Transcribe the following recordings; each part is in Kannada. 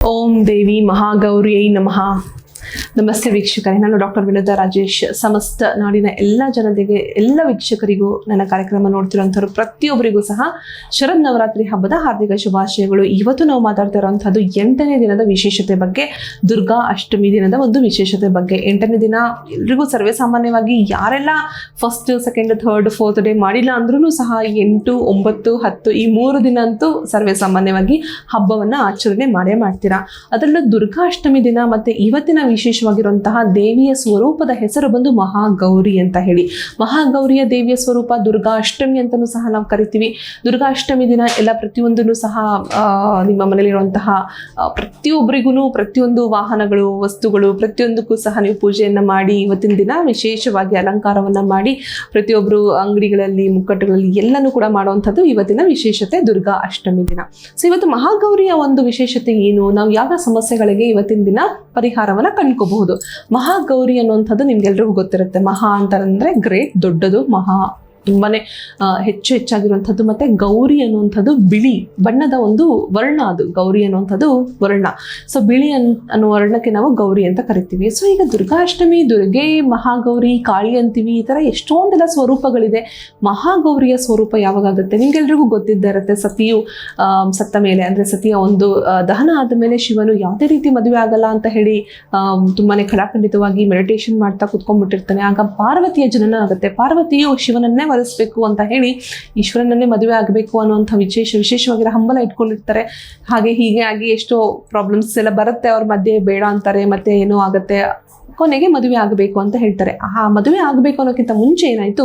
ಓಂ ದೇವಿ ಮಹಾಗೌರಿಯೈ ನಮಃ ನಮಸ್ತೆ ವೀಕ್ಷಕರೇ. ನಾನು ಡಾಕ್ಟರ್ ವಿನೋದ ರಾಜೇಶ್. ಸಮಸ್ತ ನಾಡಿನ ಎಲ್ಲ ಜನತೆಗೆ, ಎಲ್ಲ ವೀಕ್ಷಕರಿಗೂ ನನ್ನ ಕಾರ್ಯಕ್ರಮ ನೋಡ್ತಿರೋಂಥವ್ರು ಪ್ರತಿಯೊಬ್ಬರಿಗೂ ಸಹ ಶರದ್ ನವರಾತ್ರಿ ಹಬ್ಬದ ಹಾರ್ದಿಕ ಶುಭಾಶಯಗಳು. ಇವತ್ತು ನಾವು ಮಾತಾಡ್ತಾ ಇರುವಂತಹದ್ದು ಎಂಟನೇ ದಿನದ ವಿಶೇಷತೆ ಬಗ್ಗೆ, ದುರ್ಗಾ ಅಷ್ಟಮಿ ದಿನದ ಒಂದು ವಿಶೇಷತೆ ಬಗ್ಗೆ. ಎಂಟನೇ ದಿನ ಎಲ್ರಿಗೂ ಸರ್ವೇ ಸಾಮಾನ್ಯವಾಗಿ ಯಾರೆಲ್ಲ first second third fourth day ಮಾಡಿಲ್ಲ ಅಂದ್ರೂ ಸಹ ಎಂಟು, ಒಂಬತ್ತು, ಹತ್ತು ಈ ಮೂರು ದಿನ ಅಂತೂ ಸರ್ವೇ ಸಾಮಾನ್ಯವಾಗಿ ಹಬ್ಬವನ್ನ ಆಚರಣೆ ಮಾಡೇ ಮಾಡ್ತೀರಾ. ಅದರಲ್ಲೂ ದುರ್ಗಾ ಅಷ್ಟಮಿ ದಿನ ಮತ್ತೆ ಇವತ್ತಿನ ವಿಶೇಷವಾಗಿರುವಂತಹ ದೇವಿಯ ಸ್ವರೂಪದ ಹೆಸರು ಬಂದು ಮಹಾಗೌರಿ ಅಂತ ಹೇಳಿ. ಮಹಾಗೌರಿಯ ದೇವಿಯ ಸ್ವರೂಪ ದುರ್ಗಾಷ್ಟಮಿ ಅಂತಲೂ ಸಹ ನಾವು ಕರಿತೀವಿ. ದುರ್ಗಾಷ್ಟಮಿ ದಿನ ಎಲ್ಲ ಪ್ರತಿಯೊಂದನ್ನು ಸಹ ನಿಮ್ಮ ಮನೆಯಲ್ಲಿರುವಂತಹ ಪ್ರತಿಯೊಬ್ಬರಿಗೂ ಪ್ರತಿಯೊಂದು ವಾಹನಗಳು, ವಸ್ತುಗಳು, ಪ್ರತಿಯೊಂದಕ್ಕೂ ಸಹ ನೀವು ಪೂಜೆಯನ್ನ ಮಾಡಿ, ಇವತ್ತಿನ ದಿನ ವಿಶೇಷವಾಗಿ ಅಲಂಕಾರವನ್ನ ಮಾಡಿ ಪ್ರತಿಯೊಬ್ಬರು ಅಂಗಡಿಗಳಲ್ಲಿ ಮುಕ್ಕಟ್ಟುಗಳಲ್ಲಿ ಎಲ್ಲನೂ ಕೂಡ ಮಾಡುವಂಥದ್ದು ಇವತ್ತಿನ ವಿಶೇಷತೆ ದುರ್ಗಾ ಅಷ್ಟಮಿ ದಿನ. ಸೊ ಇವತ್ತು ಮಹಾಗೌರಿಯ ಒಂದು ವಿಶೇಷತೆ ಏನು? ನಾವು ಯಾವ ಸಮಸ್ಯೆಗಳಿಗೆ ಇವತ್ತಿನ ದಿನ ಪರಿಹಾರವನ್ನ ಕಂಡ್ಕೋಬಹುದು ಮಹಾಗೌರಿ ಅನ್ನುವಂಥದ್ದು ನಿಮ್ಗೆಲ್ರಿಗೂ ಗೊತ್ತಿರುತ್ತೆ. ಮಹಾ ಅಂತಂದ್ರೆ ಗ್ರೇಟ್ ದೊಡ್ಡದು ಮಹಾ. ತುಂಬಾನೇ ಹೆಚ್ಚು ಹೆಚ್ಚಾಗಿರುವಂಥದ್ದು ಮತ್ತೆ ಗೌರಿ ಅನ್ನುವಂಥದ್ದು ಬಿಳಿ, ಬಣ್ಣದ ಒಂದು ವರ್ಣ ಅದು, ಗೌರಿ ಅನ್ನುವಂಥದ್ದು ವರ್ಣ. ಸೊ ಬಿಳಿ ಅನ್, ಅನ್ನೋ ವರ್ಣಕ್ಕೆ ನಾವು ಗೌರಿ ಅಂತ ಕರಿತೀವಿ. ಸೊ ಈಗ ದುರ್ಗಾಷ್ಟಮಿ, ದುರ್ಗೆ, ಮಹಾಗೌರಿ, ಕಾಳಿ ಅಂತೀವಿ, ಈ ಥರ ಎಷ್ಟೊಂದೆಲ್ಲ ಸ್ವರೂಪಗಳಿದೆ. ಮಹಾಗೌರಿಯ ಸ್ವರೂಪ ಯಾವಾಗುತ್ತೆ ನಿಮಗೆಲ್ರಿಗೂ ಗೊತ್ತಿದ್ದೇ ಇರುತ್ತೆ, ಸತಿಯು ಸತ್ತ ಮೇಲೆ, ಅಂದರೆ ಸತಿಯ ಒಂದು ದಹನ ಆದ ಮೇಲೆ ಶಿವನು ಯಾವುದೇ ರೀತಿ ಮದುವೆ ಆಗಲ್ಲ ಅಂತ ಹೇಳಿ ತುಂಬಾ ತುಂಬಾನೇ ಖಡಾಖಂಡಿತವಾಗಿ ಮೆಡಿಟೇಷನ್ ಮಾಡ್ತಾ ಕುತ್ಕೊಂಡ್ಬಿಟ್ಟಿರ್ತಾನೆ. ಆಗ ಪಾರ್ವತಿಯ ಜನನ ಆಗುತ್ತೆ. ಪಾರ್ವತಿಯು ಶಿವನನ್ನೇ ವರಿಸ್ಬೇಕು ಅಂತ ಹೇಳಿ ಈಶ್ವರನನ್ನೇ ಮದುವೆ ಆಗಬೇಕು ಅನ್ನುವಂಥ ವಿಶೇಷ ವಿಶೇಷವಾಗಿರೋ ಹಂಬಲ ಇಟ್ಕೊಂಡಿರ್ತಾರೆ ಹಾಗೆ ಹೀಗೆ ಆಗಿ ಎಷ್ಟೋ ಪ್ರಾಬ್ಲಮ್ಸ್ ಎಲ್ಲ ಬರುತ್ತೆ. ಅವ್ರ ಮಧ್ಯೆ ಬೇಡ ಅಂತಾರೆ, ಮತ್ತೆ ಏನೋ ಆಗುತ್ತೆ. ಕೊನೆಗೆ ಮದುವೆ ಆಗಬೇಕು ಅಂತ ಹೇಳ್ತಾರೆ. ಆ ಮದುವೆ ಆಗಬೇಕು ಅನ್ನೋಕ್ಕಿಂತ ಮುಂಚೆ ಏನಾಯಿತು,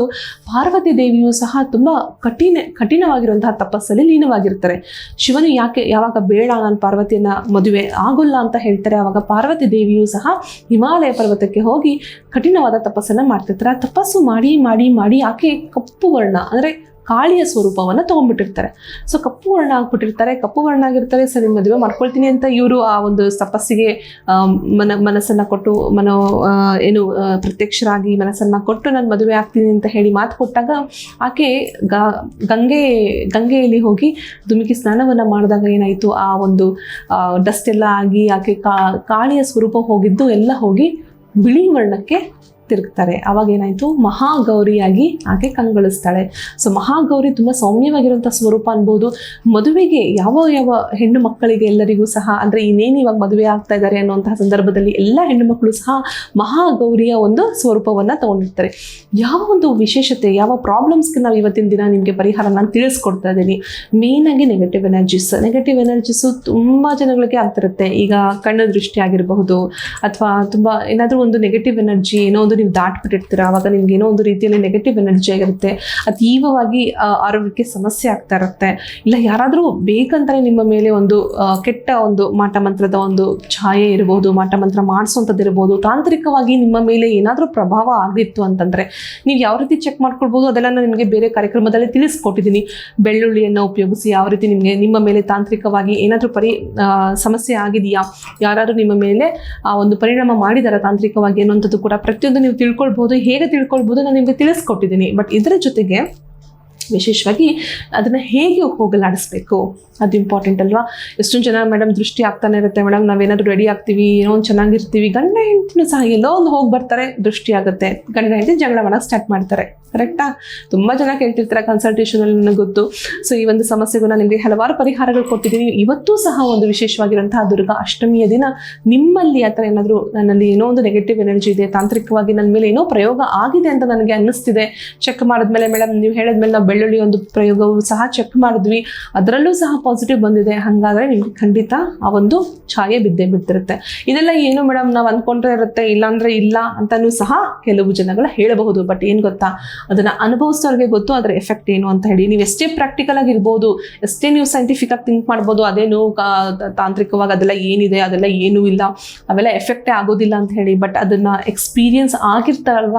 ಪಾರ್ವತಿ ದೇವಿಯು ಸಹ ತುಂಬ ಕಠಿಣ, ಕಠಿಣವಾಗಿರುವಂತಹ ತಪಸ್ಸಲ್ಲಿ ಲೀನವಾಗಿರ್ತಾರೆ. ಶಿವನು ಯಾಕೆ, ಯಾವಾಗ ಬೇಡ ನಾನು ಪಾರ್ವತಿಯನ್ನ ಮದುವೆ ಆಗೋಲ್ಲ ಅಂತ ಹೇಳ್ತಾರೆ, ಆವಾಗ ಪಾರ್ವತಿ ದೇವಿಯು ಸಹ ಹಿಮಾಲಯ ಪರ್ವತಕ್ಕೆ ಹೋಗಿ ಕಠಿಣವಾದ ತಪಸ್ಸನ್ನು ಮಾಡ್ತಿರ್ತಾರೆ. ಆ ತಪಸ್ಸು ಮಾಡಿ ಮಾಡಿ ಮಾಡಿ, ಆಕೆ ಕಪ್ಪು ವರ್ಣ, ಅಂದರೆ ಕಾಳಿಯ ಸ್ವರೂಪವನ್ನು ತೊಗೊಂಡ್ಬಿಟ್ಟಿರ್ತಾರೆ. ಸೊ ಕಪ್ಪು ವರ್ಣ ಆಗ್ಬಿಟ್ಟಿರ್ತಾರೆ, ಕಪ್ಪು ವರ್ಣ ಆಗಿರ್ತಾರೆ. ಸರಿ ಮದುವೆ ಮಾಡ್ಕೊಳ್ತೀನಿ ಅಂತ ಇವರು ಆ ಒಂದು ತಪಸ್ಸಿಗೆ ಮನ, ಮನಸ್ಸನ್ನು ಕೊಟ್ಟು, ಮನೋ ಏನು ಪ್ರತ್ಯಕ್ಷರಾಗಿ ಮನಸ್ಸನ್ನು ಕೊಟ್ಟು ನಾನು ಮದುವೆ ಆಗ್ತೀನಿ ಅಂತ ಹೇಳಿ ಮಾತು ಕೊಟ್ಟಾಗ ಆಕೆ ಗಂಗೆ, ಗಂಗೆಯಲ್ಲಿ ಹೋಗಿ ಧುಮುಕಿ ಸ್ನಾನವನ್ನು ಮಾಡಿದಾಗ ಏನಾಯಿತು? ಆ ಒಂದು ಡಸ್ಟ್ ಎಲ್ಲ ಆಗಿ ಆಕೆ ಕಾಳಿಯ ಸ್ವರೂಪ ಹೋಗಿದ್ದು ಎಲ್ಲ ಹೋಗಿ ಬಿಳಿ ವರ್ಣಕ್ಕೆ ತಿರುಗ್ತಾರೆ. ಅವಾಗ ಏನಾಯಿತು? ಮಹಾಗೌರಿಯಾಗಿ ಆಕೆ ಕಂಗೊಳಿಸ್ತಾಳೆ. ಸೊ ಮಹಾಗೌರಿ ತುಂಬ ಸೌಮ್ಯವಾಗಿರುವಂಥ ಸ್ವರೂಪ ಅನ್ಬೋದು. ಮದುವೆಗೆ ಯಾವ ಯಾವ ಹೆಣ್ಣು ಮಕ್ಕಳಿಗೆ ಎಲ್ಲರಿಗೂ ಸಹ, ಅಂದರೆ ಇನ್ನೇನು ಇವಾಗ ಮದುವೆ ಆಗ್ತಾ ಇದ್ದಾರೆ ಅನ್ನುವಂತಹ ಸಂದರ್ಭದಲ್ಲಿ ಎಲ್ಲ ಹೆಣ್ಣು ಮಕ್ಕಳು ಸಹ ಮಹಾಗೌರಿಯ ಒಂದು ಸ್ವರೂಪವನ್ನು ತಗೊಂಡಿರ್ತಾರೆ. ಯಾವ ಒಂದು ವಿಶೇಷತೆ, ಯಾವ ಪ್ರಾಬ್ಲಮ್ಸ್ಗೆ ನಾವು ಇವತ್ತಿನ ದಿನ ನಿಮಗೆ ಪರಿಹಾರ ನಾನು ತಿಳಿಸ್ಕೊಡ್ತಾ ಇದ್ದೀನಿ. ಮೇಯ್ನಾಗಿ ನೆಗೆಟಿವ್ ಎನರ್ಜೀಸ್ ನೆಗೆಟಿವ್ ಎನರ್ಜೀಸು ತುಂಬ ಜನಗಳಿಗೆ ಆಗ್ತಿರುತ್ತೆ. ಈಗ ಕಣ್ಣು ದೃಷ್ಟಿ ಆಗಿರಬಹುದು, ಅಥವಾ ತುಂಬ ಏನಾದರೂ ಒಂದು ನೆಗೆಟಿವ್ ಎನರ್ಜಿ ಏನೋ ನೀವು ದಾಟ್ಬಿಟ್ಟಿರ್ತೀರ, ಆವಾಗ ನಿಮ್ಗೆ ಏನೋ ಒಂದು ರೀತಿಯಲ್ಲಿ ನೆಗೆಟಿವ್ ಎನರ್ಜಿ ಆಗಿರುತ್ತೆ. ಅತೀವವಾಗಿ ಆರೋಗ್ಯಕ್ಕೆ ಸಮಸ್ಯೆ ಆಗ್ತಾ ಇರುತ್ತೆ. ಇಲ್ಲ, ಯಾರಾದರೂ ಬೇಕಂತಾನೆ ನಿಮ್ಮ ಮೇಲೆ ಒಂದು ಕೆಟ್ಟ ಒಂದು ಮಾಟ ಮಂತ್ರದ ಒಂದು ಛಾಯೆ ಇರ್ಬೋದು, ಮಾಟ ಮಂತ್ರ ಮಾಡಿಸುವಂಥದ್ದು ಇರ್ಬೋದು, ತಾಂತ್ರಿಕವಾಗಿ ನಿಮ್ಮ ಮೇಲೆ ಏನಾದರೂ ಪ್ರಭಾವ ಆಗಿತ್ತು ಅಂತಂದರೆ ನೀವು ಯಾವ ರೀತಿ ಚೆಕ್ ಮಾಡ್ಕೊಳ್ಬೋದು? ಅದೆಲ್ಲ ನಾನು ನಿಮಗೆ ಬೇರೆ ಕಾರ್ಯಕ್ರಮದಲ್ಲಿ ತಿಳಿಸ್ಕೊಟ್ಟಿದ್ದೀನಿ ಬೆಳ್ಳುಳ್ಳಿಯನ್ನು ಉಪಯೋಗಿಸಿ ಯಾವ ರೀತಿ ನಿಮಗೆ, ನಿಮ್ಮ ಮೇಲೆ ತಾಂತ್ರಿಕವಾಗಿ ಏನಾದರೂ ಪರಿ ಸಮಸ್ಯೆ ಆಗಿದೆಯಾ? ಯಾರಾದರೂ ನಿಮ್ಮ ಮೇಲೆ, ಆ, ಒಂದು ಪರಿಣಾಮ ಮಾಡಿದಾರ ತಾಂತ್ರಿಕವಾಗಿ ಅನ್ನುವಂಥದ್ದು ಕೂಡ ಪ್ರತಿಯೊಂದು ನೀವು ತಿಳ್ಕೊಳ್ಬೋದು ಹೇಗೆ ತಿಳ್ಕೊಳ್ಬೋದು ನಾನು ನಿಮಗೆ ತಿಳಿಸ್ಕೊಟ್ಟಿದ್ದೀನಿ. ಬಟ್ ಇದರ ಜೊತೆಗೆ ವಿಶೇಷವಾಗಿ ಅದನ್ನು ಹೇಗೆ ಹೋಗಲಾಡಿಸ್ಬೇಕು? ಅದು ಇಂಪಾರ್ಟೆಂಟ್ ಅಲ್ವಾ? ಎಷ್ಟೊಂದು ಜನ ಮೇಡಮ್ ದೃಷ್ಟಿ ಆಗ್ತಾನೆ ಇರುತ್ತೆ. ಮೇಡಮ್ ನಾವೇನಾದರೂ ರೆಡಿ ಆಗ್ತೀವಿ, ಏನೋ ಒಂದು ಚೆನ್ನಾಗಿರ್ತೀವಿ. ಗಂಡ ಹೆಂಡತಿನೂ ಸಹ ಎಲ್ಲೋ ಒಂದು ಹೋಗಿ ಬರ್ತಾರೆ, ದೃಷ್ಟಿ ಆಗುತ್ತೆ. ಗಂಡ ಹೆಂಡತಿ ಜಗಳ ಮಾಡಕ್ಕೆ ಸ್ಟಾರ್ಟ್ ಮಾಡ್ತಾರೆ ಕರೆಕ್ಟಾ ತುಂಬ ಜನ ಕೇಳ್ತಿರ್ತಾರೆ ಕನ್ಸಲ್ಟೇಷನಲ್ಲಿ ನನಗೆ ಗೊತ್ತು. ಸೊ ಈ ಒಂದು ಸಮಸ್ಯೆಗೂ ನಾನು ನಿಮಗೆ ಹಲವಾರು ಪರಿಹಾರಗಳು ಕೊಟ್ಟಿದ್ದೀನಿ. ಇವತ್ತೂ ಸಹ ಒಂದು ವಿಶೇಷವಾಗಿರುವಂತಹ ದುರ್ಗಾ ಅಷ್ಟಮಿಯ ದಿನ ನಿಮ್ಮಲ್ಲಿ ಆ ಥರ ಏನಾದರೂ ನನ್ನಲ್ಲಿ ಏನೋ ಒಂದು ನೆಗೆಟಿವ್ ಎನರ್ಜಿ ಇದೆ, ತಾಂತ್ರಿಕವಾಗಿ ನನ್ನ ಮೇಲೆ ಏನೋ ಪ್ರಯೋಗ ಆಗಿದೆ ಅಂತ ನನಗೆ ಅನ್ನಿಸ್ತಿದೆ. ಚೆಕ್ ಮಾಡಿದ್ಮೇಲೆ ಮೇಡಮ್ ನೀವು ಹೇಳಿದ್ಮೇಲೆ ನಾವು ಬೆಳ್ಳುಳ್ಳಿ ಒಂದು ಪ್ರಯೋಗವು ಸಹ ಚೆಕ್ ಮಾಡಿದ್ವಿ. ಅದರಲ್ಲೂ ಸಹ ಪಾಸಿಟಿವ್ ಬಂದಿದೆ. ಹಾಗಾದರೆ ನಿಮ್ಗೆ ಖಂಡಿತ ಆ ಒಂದು ಛಾಯೆ ಬಿದ್ದೇ ಬಿಡ್ತಿರುತ್ತೆ. ಇದೆಲ್ಲ ಏನು ಮೇಡಮ್ ನಾವು ಅಂದ್ಕೊಂಡ್ರೆ ಇರುತ್ತೆ, ಇಲ್ಲಾಂದ್ರೆ ಇಲ್ಲ ಅಂತಲೂ ಸಹ ಕೆಲವು ಜನಗಳು ಹೇಳಬಹುದು. ಬಟ್ ಏನು ಗೊತ್ತಾ? ಅದನ್ನ ಅನುಭವಿಸೋರಿಗೆ ಗೊತ್ತು, ಅದರ ಎಫೆಕ್ಟ್ ಏನು ಅಂತ ಹೇಳಿ. ನೀವು ಎಷ್ಟೇ ಪ್ರಾಕ್ಟಿಕಲ್ ಆಗಿರ್ಬೋದು ಎಷ್ಟೇ ನೀವು ಸೈಂಟಿಫಿಕ್ ಆಗಿ ಥಿಂಕ್ ಮಾಡ್ಬೋದು ಅದೇನು ತಾಂತ್ರಿಕವಾಗಿ ಅದೆಲ್ಲ ಏನಿದೆ, ಅದೆಲ್ಲ ಏನೂ ಇಲ್ಲ. ಅವೆಲ್ಲ ಎಫೆಕ್ಟೇ ಆಗೋದಿಲ್ಲ ಅಂತ ಹೇಳಿ. ಬಟ್ ಅದನ್ನ ಎಕ್ಸ್ಪೀರಿಯನ್ಸ್ ಆಗಿರ್ತಾರಲ್ವ?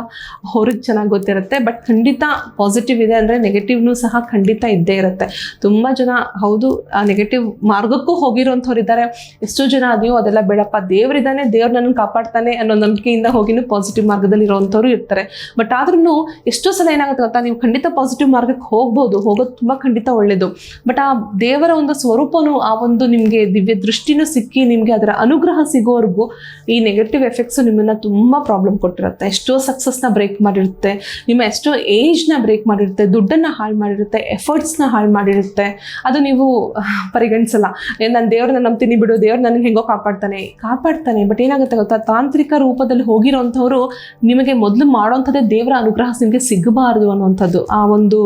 ಅವ್ರಿಗೆ ಚೆನ್ನಾಗಿ ಗೊತ್ತಿರುತ್ತೆ. ಬಟ್ ಖಂಡಿತ ಪಾಸಿಟಿವ್ ಇದೆ ಅಂದರೆ ನೆಗೆಟಿವ್ ನೆಗೆಟಿವ್ನು ಸಹ ಖಂಡಿತ ಇದ್ದೇ ಇರುತ್ತೆ. ತುಂಬ ಜನ ಹೌದು, ಆ ನೆಗೆಟಿವ್ ಮಾರ್ಗಕ್ಕೂ ಹೋಗಿರೋಂಥವ್ರು ಇದ್ದಾರೆ. ಎಷ್ಟೋ ಜನ ಅದೇಯೋ ಅದೆಲ್ಲ ಬೇಡಪ್ಪ, ದೇವರಿದ್ದಾನೆ, ದೇವ್ರು ನನ್ನ ಕಾಪಾಡ್ತಾನೆ ಅನ್ನೋ ನಂಬಿಕೆಯಿಂದ ಹೋಗಿನೂ ಪಾಸಿಟಿವ್ ಮಾರ್ಗದಲ್ಲಿ ಇರೋವಂಥವ್ರು ಇರ್ತಾರೆ. ಬಟ್ ಆದ್ರೂ ಎಷ್ಟೋ ಸಲ ಏನಾಗುತ್ತೆ ಗೊತ್ತಾ? ನೀವು ಖಂಡಿತ ಪಾಸಿಟಿವ್ ಮಾರ್ಗಕ್ಕೆ ಹೋಗ್ಬೋದು, ಹೋಗೋದು ತುಂಬ ಖಂಡಿತ ಒಳ್ಳೇದು. ಬಟ್ ಆ ದೇವರ ಒಂದು ಸ್ವರೂಪನೂ, ಆ ಒಂದು ನಿಮಗೆ ದಿವ್ಯ ದೃಷ್ಟಿನೂ ಸಿಕ್ಕಿ ನಿಮಗೆ ಅದರ ಅನುಗ್ರಹ ಸಿಗೋವರೆಗೂ ಈ ನೆಗೆಟಿವ್ ಎಫೆಕ್ಟ್ಸು ನಿಮ್ಮನ್ನ ತುಂಬ ಪ್ರಾಬ್ಲಮ್ ಕೊಟ್ಟಿರುತ್ತೆ. ಎಷ್ಟೋ ಸಕ್ಸಸ್ನ ಬ್ರೇಕ್ ಮಾಡಿರುತ್ತೆ, ನಿಮ್ಮ ಎಷ್ಟೋ ಏಜ್ನ ಬ್ರೇಕ್ ಮಾಡಿರುತ್ತೆ, ದುಡ್ಡನ್ನು ಹಾಳು ಮಾಡಿರುತ್ತೆ ಎಫರ್ಟ್ಸ್ನ ಹಾಳು ಮಾಡಿರುತ್ತೆ. ಅದು ನೀವು ಪರಿಗಣಿಸಲ್ಲ. ನಾನು ದೇವ್ರನ್ನ ನಂಬ್ತೀನಿ ಬಿಡು, ದೇವ್ರು ನನಗೆ ಹೆಂಗೋ ಕಾಪಾಡ್ತಾನೆ. ಕಾಪಾಡ್ತಾನೆ ಬಟ್ ಏನಾಗುತ್ತೆ ಗೊತ್ತಾ? ತಾಂತ್ರಿಕ ರೂಪದಲ್ಲಿ ಹೋಗಿರೋಂಥವ್ರು ನಿಮಗೆ ಮೊದಲು ಮಾಡೋಂಥದ್ದೇ ದೇವರ ಅನುಗ್ರಹ ನಿಮಗೆ ಸಿಗಬಾರ್ದು ಅನ್ನುವಂಥದ್ದು ಆ ಒಂದು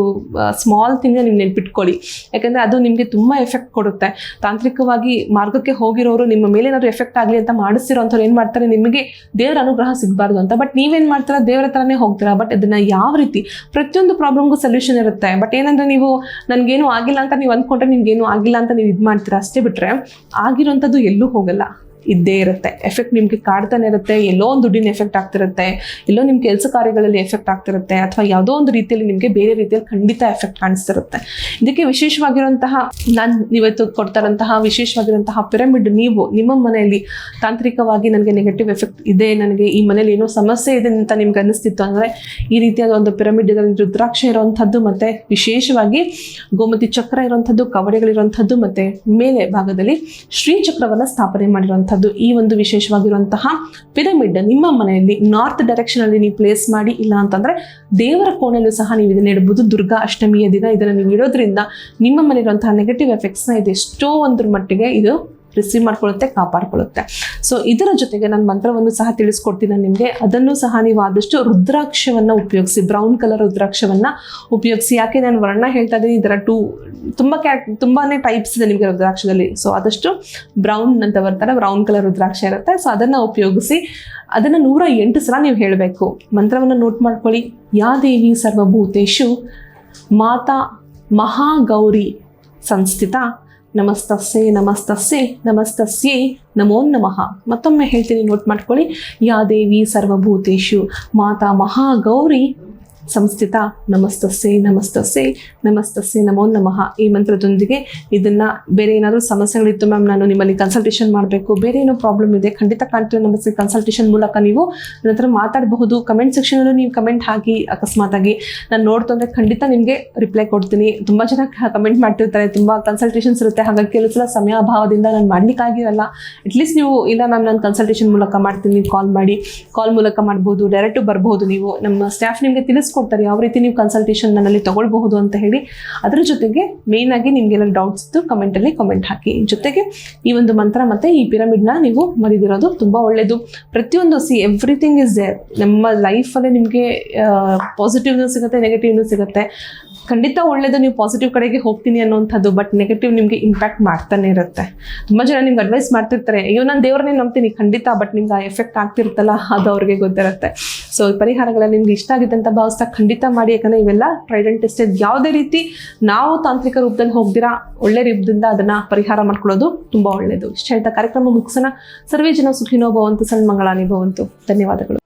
ಸ್ಮಾಲ್ ಥಿಂಗ್ನ ನೀವು ನೆನ್ಪಿಟ್ಕೊಳ್ಳಿ. ಯಾಕೆಂದರೆ ಅದು ನಿಮಗೆ ತುಂಬ ಎಫೆಕ್ಟ್ ಕೊಡುತ್ತೆ. ತಾಂತ್ರಿಕವಾಗಿ ಮಾರ್ಗಕ್ಕೆ ಹೋಗಿರೋರು ನಿಮ್ಮ ಮೇಲೆ ಏನಾದರೂ ಎಫೆಕ್ಟ್ ಆಗಲಿ ಅಂತ ಮಾಡಿಸಿರೋಂಥವ್ರು ಏನು ಮಾಡ್ತಾರೆ? ನಿಮಗೆ ದೇವರ ಅನುಗ್ರಹ ಸಿಗಬಾರ್ದು ಅಂತ. ಬಟ್ ನೀವೇನು ಮಾಡ್ತೀರಾ? ದೇವರ ಥರನೇ ಹೋಗ್ತೀರಾ? ಬಟ್ ಅದನ್ನು ಯಾವ ರೀತಿ? ಪ್ರತಿಯೊಂದು ಪ್ರಾಬ್ಲಮ್ಗೂ ಸೊಲ್ಯೂಷನ್ ಇರುತ್ತೆ. ಬಟ್ ಏನಂದ್ರೆ ನೀವು ನನಗೇನು ಆಗಿಲ್ಲ ಅಂತ ನೀವು ಅಂದ್ಕೊಂಡ್ರೆ ನಿಮ್ಗೇನು ಆಗಿಲ್ಲ ಅಂತ ನೀವು ಇದು ಮಾಡ್ತೀರಾ? ಅಷ್ಟೇ ಬಿಟ್ರೆ ಆಗಿರೋಂಥದ್ದು ಎಲ್ಲೂ ಹೋಗಲ್ಲ. ಇದ್ದೇ ಇರುತ್ತೆ. ಎಫೆಕ್ಟ್ ನಿಮಗೆ ಕಾಡ್ತಾನೆ ಇರುತ್ತೆ, ಎಲ್ಲೋ ಒಂದು ದುಡ್ಡಿನ ಎಫೆಕ್ಟ್ ಆಗ್ತಿರುತ್ತೆ, ಎಲ್ಲೋ ನಿಮ್ಮ ಕೆಲಸ ಕಾರ್ಯಗಳಲ್ಲಿ ಎಫೆಕ್ಟ್ ಆಗ್ತಿರುತ್ತೆ, ಅಥವಾ ಯಾವುದೋ ಒಂದು ರೀತಿಯಲ್ಲಿ ನಿಮಗೆ ಬೇರೆ ರೀತಿಯಲ್ಲಿ ಖಂಡಿತ ಎಫೆಕ್ಟ್ ಕಾಣಿಸ್ತಿರುತ್ತೆ. ಇದಕ್ಕೆ ವಿಶೇಷವಾಗಿರುವಂತಹ ನಾನು ಇವತ್ತು ಕೊಡ್ತಾರಂತಹ, ವಿಶೇಷವಾಗಿರುವಂತಹ ಪಿರಮಿಡ್ ನೀವು ನಿಮ್ಮ ಮನೆಯಲ್ಲಿ ತಾಂತ್ರಿಕವಾಗಿ ನನಗೆ ನೆಗೆಟಿವ್ ಎಫೆಕ್ಟ್ ಇದೆ, ನನಗೆ ಈ ಮನೇಲಿ ಏನೋ ಸಮಸ್ಯೆ ಇದೆ ಅಂತ ನಿಮ್ಗೆ ಅನಿಸ್ತಿತ್ತು ಅಂದರೆ ಈ ರೀತಿಯಾದ ಒಂದು ಪಿರಮಿಡ್ ಇದರಲ್ಲಿ ರುದ್ರಾಕ್ಷ ಇರುವಂಥದ್ದು ಮತ್ತು ವಿಶೇಷವಾಗಿ ಗೋಮತಿ ಚಕ್ರ ಇರುವಂಥದ್ದು, ಕವಡೆಗಳಿರುವಂಥದ್ದು ಮತ್ತು ಮೇಲೆ ಭಾಗದಲ್ಲಿ ಶ್ರೀಚಕ್ರವನ್ನು ಸ್ಥಾಪನೆ ಸ್ಥಾಪನೆ ಮಾಡಿರುವಂಥದ್ದು ಈ ಒಂದು ವಿಶೇಷವಾಗಿರುವಂತಹ ಪಿರಮಿಡ್ ನಿಮ್ಮ ಮನೆಯಲ್ಲಿ ನಾರ್ತ್ ಡೈರೆಕ್ಷನಲ್ಲಿ ನೀವು ಪ್ಲೇಸ್ ಮಾಡಿ, ಇಲ್ಲ ಅಂತಂದರೆ ದೇವರ ಕೋಣೆಯಲ್ಲೂ ಸಹ ನೀವು ಇದನ್ನ ಇಡಬಹುದು. ದುರ್ಗಾ ಅಷ್ಟಮಿಯ ದಿನ ಇದನ್ನು ನೀವು ಇಡೋದ್ರಿಂದ ನಿಮ್ಮ ಮನೆಯಲ್ಲಿರುವಂತಹ ನೆಗೆಟಿವ್ ಎಫೆಕ್ಟ್ಸ್ನ ಇದು ಎಷ್ಟೋ ಒಂದ್ರ ಮಟ್ಟಿಗೆ ಇದು ರಿಸೀವ್ ಮಾಡ್ಕೊಳ್ಳುತ್ತೆ, ಕಾಪಾಡ್ಕೊಳ್ಳುತ್ತೆ. ಸೊ ಇದರ ಜೊತೆಗೆ ನಾನು ಮಂತ್ರವನ್ನು ಸಹ ತಿಳಿಸ್ಕೊಡ್ತೀನಿ ನಿಮಗೆ. ಅದನ್ನು ಸಹ ನೀವು ಆದಷ್ಟು ರುದ್ರಾಕ್ಷವನ್ನು ಉಪಯೋಗಿಸಿ ಬ್ರೌನ್ ಕಲರ್ ರುದ್ರಾಕ್ಷವನ್ನು ಉಪಯೋಗಿಸಿ. ಯಾಕೆ ನಾನು ವರ್ಣ ಹೇಳ್ತಾ ಇದ್ದೀನಿ ಇದರ ಟೂ ತುಂಬ ಕ್ಯಾ ತುಂಬಾ ಟೈಪ್ಸ್ ಇದೆ ನಿಮಗೆ ರುದ್ರಾಕ್ಷದಲ್ಲಿ. ಸೊ ಆದಷ್ಟು ಬ್ರೌನ್ ಅಂತ ಬರ್ತಾರೆ ಬ್ರೌನ್ ಕಲರ್ ರುದ್ರಾಕ್ಷ ಇರುತ್ತೆ. ಸೊ ಅದನ್ನು ಉಪಯೋಗಿಸಿ, ಅದನ್ನು ನೂರ ಎಂಟು ಸಲ ನೀವು ಹೇಳಬೇಕು. ಮಂತ್ರವನ್ನು ನೋಟ್ ಮಾಡ್ಕೊಳ್ಳಿ. ಯಾ ದೇವಿ ಸರ್ವಭೂತೇಶು, ಮಾತಾ ಮಹಾಗೌರಿ ಸಂಸ್ಥಿತ. ನಮಸ್ತಸ್ಸೆ ನಮಸ್ತಸ್ಸೆ ನಮಸ್ತಸ್ಯೆ ನಮೋ ನಮಃ. ಮತ್ತೊಮ್ಮೆ ಹೇಳ್ತೀನಿ ನೋಟ್ ಮಾಡ್ಕೊಳ್ಳಿ. ಯಾ ದೇವಿ ಸರ್ವಭೂತೇಶು ಮಾತಾ ಮಹಾಗೌರಿ. ಸಂಸ್ಥಿತ ನಮಸ್ತಸ್ಸೆ ನಮಸ್ತಸ್ಸೆ ನಮಸ್ತಸ್ಸೆ ನಮೋ ನಮಃ ಈ ಮಂತ್ರದೊಂದಿಗೆ ಇದನ್ನ ಬೇರೆ ಏನಾದರೂ ಸಮಸ್ಯೆಗಳಿತ್ತು ಮ್ಯಾಮ್ ನಾನು ನಿಮ್ಮಲ್ಲಿ ಕನ್ಸಲ್ಟೇಷನ್ ಮಾಡಬೇಕು. ಬೇರೆ ಏನೋ ಪ್ರಾಬ್ಲಮ್ ಇದೆ, ಖಂಡಿತ ಕಾಣ್ತೀವಿ ನಮ್ಮ ಕನ್ಸಲ್ಟೇಷನ್ ಮೂಲಕ ನೀವು ನನ್ನ ಹತ್ರ ಮಾತಾಡಬಹುದು. ಕಮೆಂಟ್ ಸೆಕ್ಷನಲ್ಲೂ ನೀವು ಕಮೆಂಟ್ ಹಾಕಿ, ಅಕಸ್ಮಾತಾಗಿ ನಾನು ನೋಡ್ತು ಅಂದರೆ ಖಂಡಿತ ನಿಮಗೆ ರಿಪ್ಲೈ ಕೊಡ್ತೀನಿ. ತುಂಬ ಜನ ಕಮೆಂಟ್ ಮಾಡ್ತಿರ್ತಾರೆ, ತುಂಬ ಕನ್ಸಲ್ಟೇಷನ್ಸ್ ಇರುತ್ತೆ. ಹಾಗಾಗಿ ಕೆಲವು ಸಲ ಸಮಯ ಅಭಾವದಿಂದ ನಾನು ಮಾಡಲಿಕ್ಕಾಗಿರಲ್ಲ ಅಟ್ಲೀಸ್ಟ್ ನೀವು, ಇಲ್ಲ ಮ್ಯಾಮ್ ನಾನು ಕನ್ಸಲ್ಟೇಷನ್ ಮೂಲಕ ಮಾಡ್ತೀನಿ ಕಾಲ್ ಮಾಡಿ ಕಾಲ್ ಮೂಲಕ ಮಾಡ್ಬೋದು ಡೈರೆಕ್ಟು ಬರ್ಬೋದು ನೀವು. ನಮ್ಮ ಸ್ಟಾಫ್ ನಿಮಗೆ ತಿಳಿಸ್ಕೊಡ್ತಾರೆ ಯಾವ ರೀತಿ ನೀವು ಕನ್ಸಲ್ಟೇಷನ್ ನನ್ನಲ್ಲಿ ತಗೊಳ್ಬಹುದು ಅಂತ ಹೇಳಿ. ಅದರ ಜೊತೆಗೆ ಮೇಯ್ನ್ ಆಗಿ ನಿಮ್ಗೆ ಏನಾದ್ರು ಡೌಟ್ಸ್ ಕಮೆಂಟಲ್ಲಿ ಕಮೆಂಟ್ ಹಾಕಿ. ಜೊತೆಗೆ ಈ ಒಂದು ಮಂತ್ರ ಮತ್ತೆ ಈ ಪಿರಮಿಡ್ನ ನೀವು ಮರಿದಿರೋದು ತುಂಬ ಒಳ್ಳೆಯದು ಪ್ರತಿಯೊಂದು ಸಿ ಎವ್ರಿಥಿಂಗ್ ಇಸ್ ದೇರ್ ನಮ್ಮ ಲೈಫಲ್ಲೇ ನಿಮಗೆ ಪಾಸಿಟಿವ್ನು ಸಿಗುತ್ತೆ ನೆಗೆಟಿವ್ನು ಸಿಗುತ್ತೆ. ಖಂಡಿತ ಒಳ್ಳೇದು, ನೀವು ಪಾಸಿಟಿವ್ ಕಡೆಗೆ ಹೋಗ್ತೀನಿ ಅನ್ನೋಂಥದ್ದು ಬಟ್ ನೆಗೆಟಿವ್ ನಿಮಗೆ ಇಂಪ್ಯಾಕ್ಟ್ ಮಾಡ್ತಾನೆ ಇರುತ್ತೆ. ತುಂಬ ಜನ ನಿಮ್ಗೆ ಅಡ್ವೈಸ್ ಮಾಡ್ತಿರ್ತಾರೆ, ಅಯ್ಯೋ, ನಾನು ದೇವ್ರನ್ನೇ ನಂಬ್ತೀನಿ. ಖಂಡಿತ ಬಟ್ ನಿಮ್ಗೆ ಆ ಎಫೆಕ್ಟ್ ಆಗ್ತಿರ್ತಲ್ಲ ಅದು ಅವ್ರಿಗೆ ಗೊತ್ತಿರುತ್ತೆ. ಸೊ ಪರಿಹಾರಗಳ ನಿಮ್ಗೆ ಇಷ್ಟ ಆಗಿದೆ ಅಂತ ಭಾವಿಸ್ತಾ ಖಂಡಿತ ಮಾಡಿ, ಯಾಕಂದರೆ ಇವೆಲ್ಲ ಟ್ರೈಡ್ ಅಂಡ್ ಟೆಸ್ಟೆಡ್ ಯಾವುದೇ ರೀತಿ ನಾವು ತಾಂತ್ರಿಕ ರೂಪದಲ್ಲಿ ಹೋಗ್ದಿರಾ, ಒಳ್ಳೆ ರೂಪದಿಂದ ಅದನ್ನು ಪರಿಹಾರ ಮಾಡ್ಕೊಳ್ಳೋದು ತುಂಬ ಒಳ್ಳೆಯದು ಇಷ್ಟ ಹೇಳ್ತಾ ಕಾರ್ಯಕ್ರಮ ಮುಗಿಸೋಣ. ಸರ್ವೇ ಜನ ಸುಖಿನೋ ಭವಂತು, ಸನ್ಮಂಗಳಾನಿ ಭವಂತು. ಧನ್ಯವಾದಗಳು.